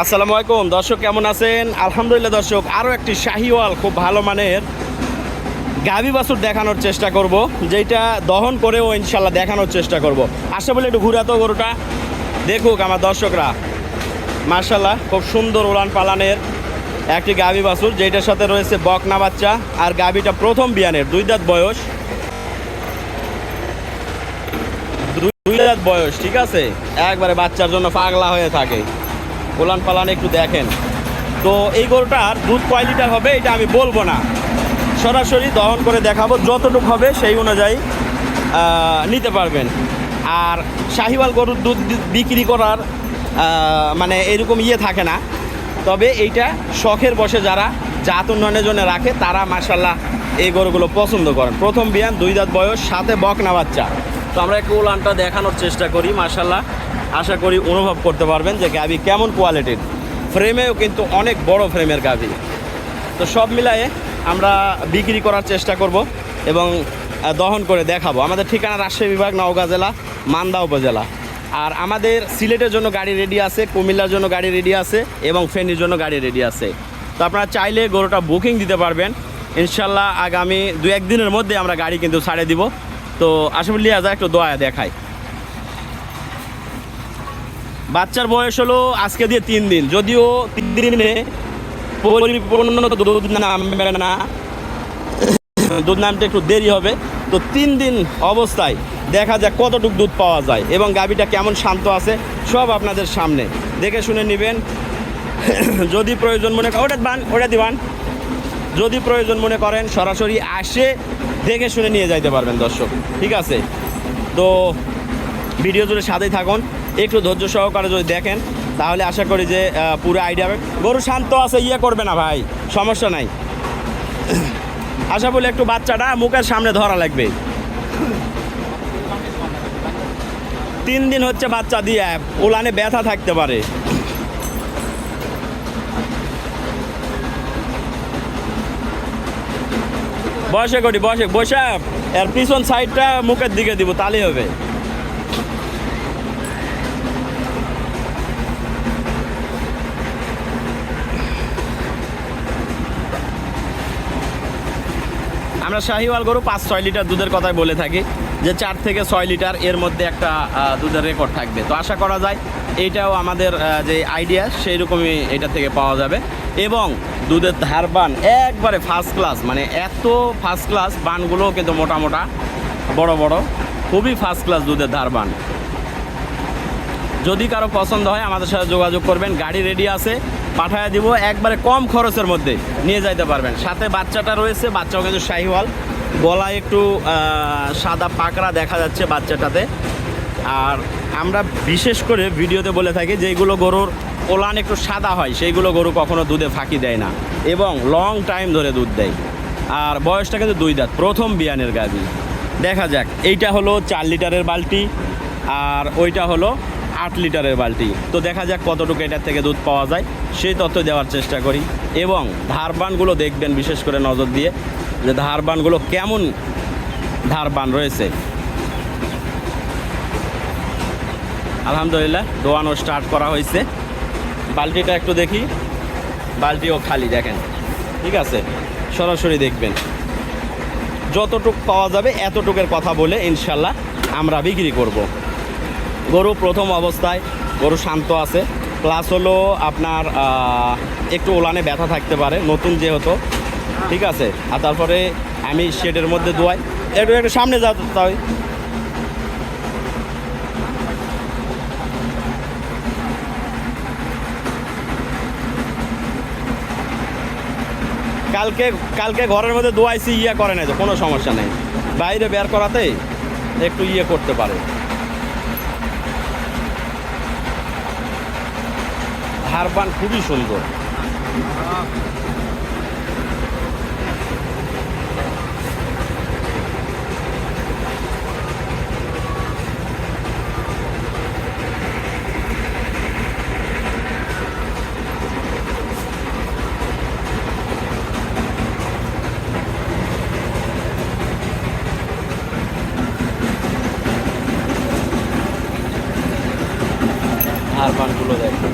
আসসালামু আলাইকুম। দর্শক কেমন আছেন? আলহামদুলিল্লাহ দর্শক আরও একটি শাহিওয়াল, খুব ভালো মানের গাভি বাছুর দেখানোর চেষ্টা করব যেটা দহন করেও ইনশাল্লাহ দেখানোর চেষ্টা করব। আসে বলে একটু ঘুরাতো গরুটা। দেখুক আমার দর্শকরা। মার্শাল্লাহ খুব সুন্দর উড়ান পালানের একটি গাভি বাছুর যেটার সাথে রয়েছে বকনা বাচ্চা, আর গাভিটা প্রথম বিয়ানের, দুই দাঁত বয়স। দুই দাঁত বয়স, ঠিক আছে? একবারে বাচ্চার জন্য পাগলা হয়ে থাকে। উলান পালান একটু দেখেন। তো এই গরুটার দুধ কয় হবে, এটা আমি বলব না। সরাসরি দহন করে দেখাবো, যতটুকু হবে সেই অনুযায়ী নিতে পারবেন। আর শাহিওয়াল গরুর দুধ বিক্রি করার মানে এরকম ইয়ে থাকে না। তবে এইটা শখের বসে যারা জাত উন্নয়নের জন্য রাখে, তারা মাসাল্লাহ এই গরুগুলো পছন্দ করেন। প্রথম বিয়ান, দুই দাঁত বয়স, সাথে বকনা বাচ্চা। তো আমরা একটু উলানটা দেখানোর চেষ্টা করি মাসাল্লাহ আশা করি অনুভব করতে পারবেন যে গাভি কেমন কোয়ালিটির ফ্রেমেও কিন্তু অনেক বড় ফ্রেমের গাভি। তো সব মিলায়ে আমরা বিক্রি করার চেষ্টা করব এবং দহন করে দেখাবো। আমাদের ঠিকানা রাজশাহী বিভাগ, নওগাঁ জেলা, মান্দা উপজেলা। আর আমাদের সিলেটের জন্য গাড়ি রেডি আছে, কুমিল্লার জন্য গাড়ি রেডি আছে এবং ফেনীর জন্য গাড়ি রেডি আছে। তো আপনারা চাইলে গরুটা বুকিং দিতে পারবেন। ইনশাল্লাহ আগামী দু একদিনের মধ্যে আমরা গাড়ি কিন্তু ছাড়ে দিব। তো আসলে যা একটু দয়া দেখাই। বাচ্চার বয়স হলো আজকে দিয়ে তিন দিন। যদিও তিন দিনে পরিপূর্ণ দুধ নামবে না। দুধ নামতে একটু দেরি হবে। তো তিন দিন অবস্থায় দেখা যাক কতটুকু দুধ পাওয়া যায় এবং গাভীটা কেমন শান্ত আছে, সব আপনাদের সামনে দেখে শুনে নেবেন। যদি প্রয়োজন মনে ওটা বান ওটা দিবান। যদি প্রয়োজন মনে করেন, সরাসরি আসে দেখে শুনে নিয়ে যাইতে পারবেন দর্শক। ঠিক আছে? তো ভিডিও জুড়ে সাথেই থাকুন। একটু ধৈর্য সহকারে যদি দেখেন, তাহলে আশা করি যে পুরো আইডিয়া হবে। গরু শান্ত আছে ইয়ে করবে না ভাই, সমস্যা নাই। আশা বলে একটু বাচ্চাটা মুখের সামনে ধরা লাগবে। তিন দিন হচ্ছে বাচ্চা দিয়ে, উলানে ব্যথা থাকতে পারে। বসে করি বসে বসে, এর পিছন সাইডটা মুখের দিকে দিব তাহলেই হবে। আমরা শাহিওয়াল গরু পাঁচ ছয় লিটার দুধের কথাই বলে থাকি যে চার থেকে ছয় লিটার এর মধ্যে একটা দুধের রেকর্ড থাকবে। তো আশা করা যায় এইটাও আমাদের যে আইডিয়া সেই রকমই এটা থেকে পাওয়া যাবে। এবং দুধের ধার বান একবারে ফার্স্ট ক্লাস মানে এত ফার্স্ট ক্লাস বানগুলো কিন্তু মোটা মোটা বড় বড়, খুবই ফার্স্ট ক্লাস দুধের ধার বান। যদি কারও পছন্দ হয়, আমাদের সাথে যোগাযোগ করবেন। গাড়ি রেডি আছে। পাঠায় দিব একবারে কম খরচের মধ্যে। নিয়ে যাইতে পারবেন। সাথে বাচ্চাটা রয়েছে, বাচ্চাও কিন্তু শাহিওয়াল। গলায় একটু সাদা পাকড়া দেখা যাচ্ছে বাচ্চাটাতে। আর আমরা বিশেষ করে ভিডিওতে বলে থাকি যেগুলো গরুর ওলান একটু সাদা হয়, সেইগুলো গরু কখনো দুধে ফাঁকি দেয় না। এবং লং টাইম ধরে দুধ দেয়। আর বয়সটা কিন্তু দুই দাঁত, প্রথম বিয়ানের গাভি। দেখা যাক, এইটা হলো চার লিটারের বালতি, আর ওইটা হলো আট লিটারের বালতি। তো দেখা যাক কতটুকু এটার থেকে দুধ পাওয়া যায়। সেই তথ্য দেওয়ার চেষ্টা করি। এবং ধারবানগুলো দেখবেন বিশেষ করে নজর দিয়ে যে ধারবানগুলো কেমন ধারবান রয়েছে। আলহামদুলিল্লাহ দোয়ানো স্টার্ট করা হয়েছে। বালতিটা একটু দেখি। বালতিও খালি, দেখেন। ঠিক আছে? সরাসরি দেখবেন। যতটুক পাওয়া যাবে এতটুকের কথা বলে ইনশাল্লাহ আমরা বিক্রি করব। গরু প্রথম অবস্থায়, গরু শান্ত আছে। প্লাস হলো আপনার একটু ওলানে ব্যথা থাকতে পারে, নতুন যেহেতু। ঠিক আছে? আর তারপরে আমি শেডের মধ্যে দোয়াই। একটু একটু সামনে তো তাই কালকে কালকে ঘরের মধ্যে দোয়াইছি ইয়ে করে না তো, কোনো সমস্যা নেই। বাইরে বের করাতে একটু ইয়ে করতে পারে। হারবান খুবই সুন্দর হারবানগুলো দেখো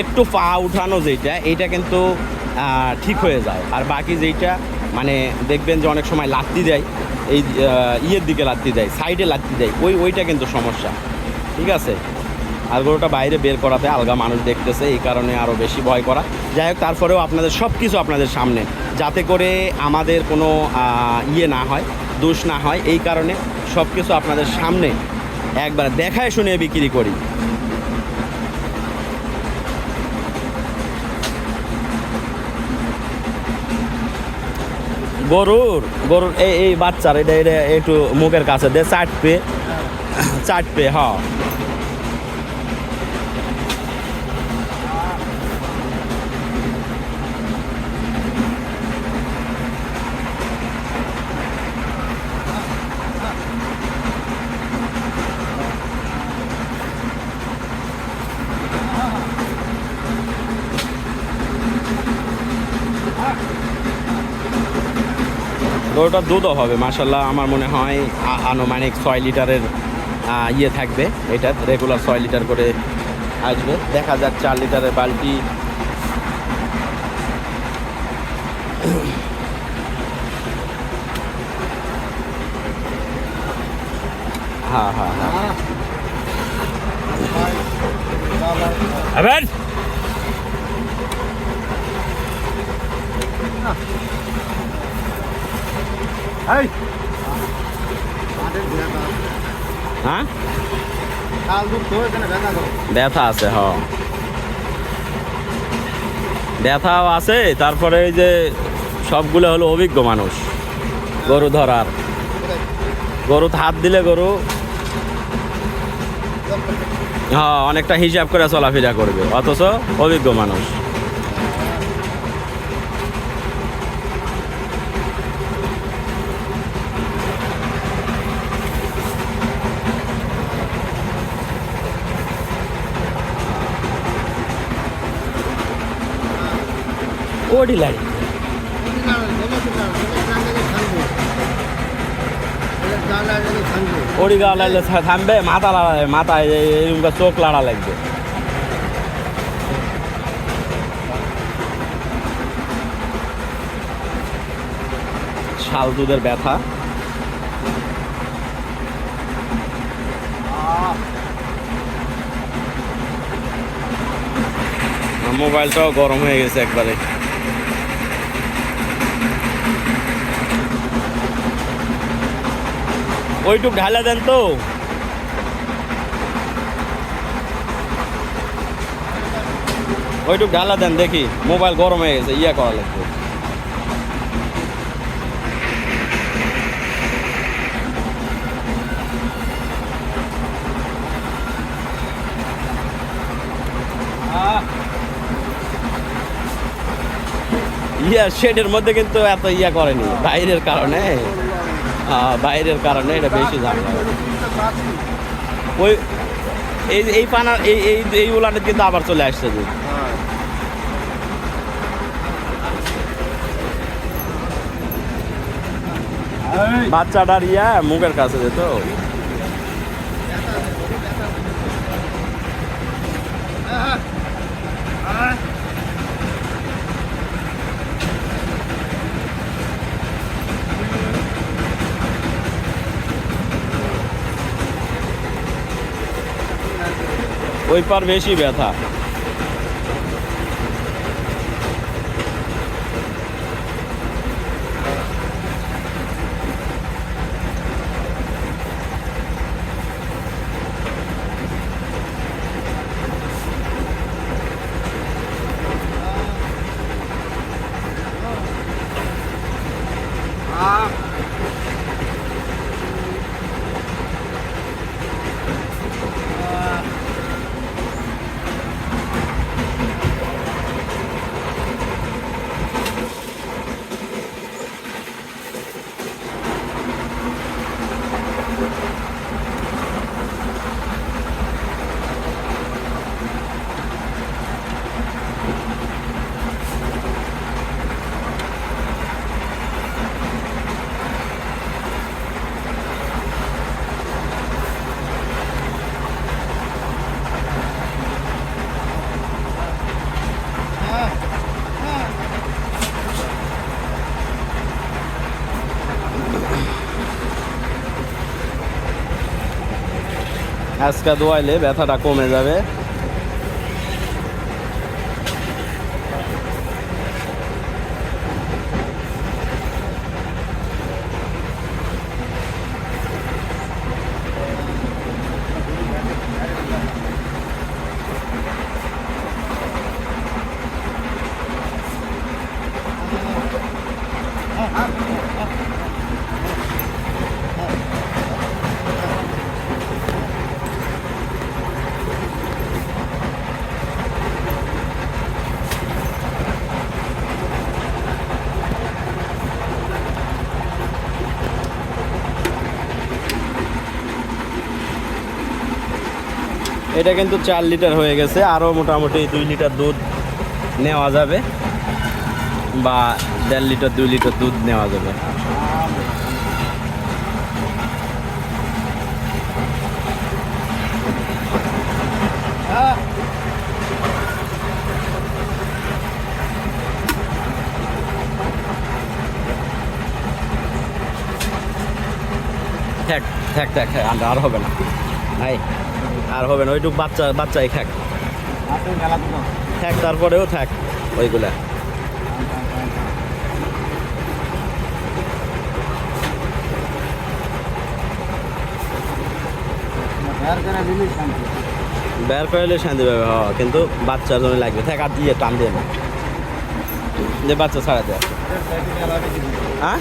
একটু পা উঠানো যেটা এইটা কিন্তু ঠিক হয়ে যায়। আর বাকি যেইটা মানে দেখবেন যে অনেক সময় লাত্তি দেয়, এই ইয়ের দিকে লাত্তি দেয়, সাইডে লাত্তি দেয়, ওই, ওইটা কিন্তু সমস্যা। ঠিক আছে? আর গরুটা বাইরে বের করাতে আলগা মানুষ দেখতেছে, এই কারণে আরও বেশি ভয় করা। যাই হোক, তারপরেও আপনাদের সব কিছু আপনাদের সামনে। যাতে করে আমাদের কোনো ইয়ে না হয়, দোষ না হয়, এই কারণে সব কিছু আপনাদের সামনে একবার দেখায় শুনে বিক্রি করি। গরুর গরুর এই এই বাচ্চার এটা এটা একটু মুখের কাছে দে চাটপে চাটপে হ্যাঁ। গরুটার দুধও হবে মাসাল্লাহ আমার মনে হয় আনুমানিক ছয় লিটারের ইয়ে থাকবে এটা রেগুলার ছয় লিটার করে আসবে। দেখা যাক চার লিটারের বালতি। হ্যাঁ হ্যাঁ হ্যাঁ। হ্যাঁ? ব্যথা আছে, হ। ব্যথাও আছে, তারপরে যে সবগুলো হলো অভিজ্ঞ মানুষ। গরু ধরার। গরু হাত দিলে গরু হ্যাঁ অনেকটা হিসাব করে চলাফেরা করবে, অথচ অভিজ্ঞ মানুষ। ওডি লাই ওডি গা লাইলে থামবে, মাথা লাড়া মাথায় এরকম চোখ লাড়া লাগবে। শাল দুধের ব্যথা মোবাইলটাও গরম হয়ে গেছে একবারে। ওইটুক ঢালা দেন তো। ওইটুক ঢালা দেন, দেখি। মোবাইল গরম হয়ে গেছে, ইয়া করা লাগবে। ইয়া, শেডের মধ্যে কিন্তু এত ইয়া করেনি, বাইরের কারণে। বাইরের কারণে এটা বেশি ঝামেলা ওই এই এই পানা এই এই এই উলানের কিন্তু আবার চলে আসছে দুধ বাচ্চাটার ইয়া, মুখের কাছে যেত ওই পার বেশি ব্যথা। আজকা দোয়াইলে ব্যথাটা কমে যাবে। এটা কিন্তু চার লিটার হয়ে গেছে। আরও মোটামুটি দুই লিটার দুধ নেওয়া যাবে বা দেড় লিটার, দুই লিটার দুধ নেওয়া যাবে। থাক থাক থাক, আর- হবে না। নাই আর হবে না, ওইটুক বাচ্চা, বাচ্চাই থাক। থাক, তারপরেও থাক ওইগুলা। বের করলে শান্তি পাবে, হ, কিন্তু বাচ্চার জন্য লাগবে। থাক, আর দিয়ে টান দিয়ে না। যে বাচ্চা ছাড়া দেয় হ্যাঁ?